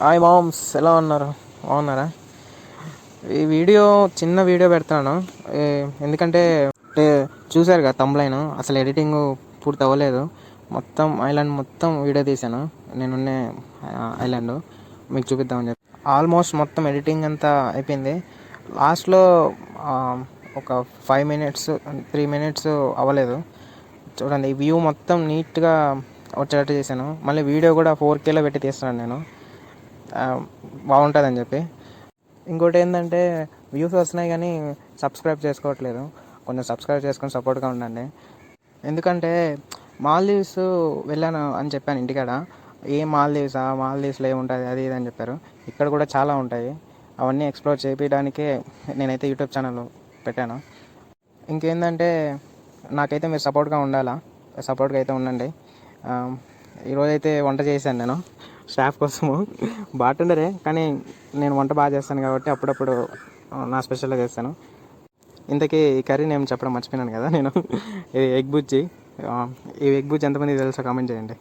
Hi moms ఎలా ఉన్నారు? బాగున్నారా? ఈ వీడియో చిన్న వీడియో పెడతాను. ఎందుకంటే చూసారు కదా తమ్లైన్ అసలు ఎడిటింగ్ పూర్తి అవ్వలేదు. మొత్తం ఐలాండ్ మొత్తం వీడియో తీశాను. నేనున్నే ఐలాండ్. మీకు చూపిద్దామని చెప్పి. ఆల్మోస్ట్ మొత్తం ఎడిటింగ్ అంతా అయిపోయింది. లాస్ట్లో ఒక ఫైవ్ మినిట్స్ త్రీ మినిట్స్ అవ్వలేదు. చూడండి వ్యూ మొత్తం నీట్గా వచ్చేటట్టు చేశాను. మళ్ళీ వీడియో కూడా ఫోర్ కేలో పెట్టి తీస్తున్నాను నేను. బాగుంటుందని చెప్పి. ఇంకోటి ఏంటంటే వ్యూస్ వస్తున్నాయి కానీ సబ్స్క్రైబ్ చేసుకోవట్లేదు. కొంచెం సబ్స్క్రైబ్ చేసుకొని సపోర్ట్గా ఉండండి. ఎందుకంటే మాల్దీవ్స్ వెళ్ళాను అని చెప్పాను ఇంటికాడ. ఏ మాల్దీవ్సా? మాల్దీవ్స్లో ఏముంటుంది? అది ఇది అని చెప్పారు. ఇక్కడ కూడా చాలా ఉంటాయి. అవన్నీ ఎక్స్ప్లోర్ చేయించడానికే నేనైతే యూట్యూబ్ ఛానల్ పెట్టాను. ఇంకేందంటే నాకైతే మీరు సపోర్ట్గా ఉండాలా? సపోర్ట్గా అయితే ఉండండి. ఈరోజైతే వంట చేశాను నేను. స్టాఫ్ కోసము. బాగుండరే కానీ నేను వంట బాగా చేస్తాను కాబట్టి అప్పుడప్పుడు నా స్పెషల్గా చేస్తాను. ఇంతకీ ఈ కర్రీ నేను చెప్పడం మర్చిపోయినాను కదా నేను. ఇది ఎగ్ బుజ్జి ఈ ఎగ్ బుజ్జి ఎంతమంది తెలుసో కామెంట్ చేయండి.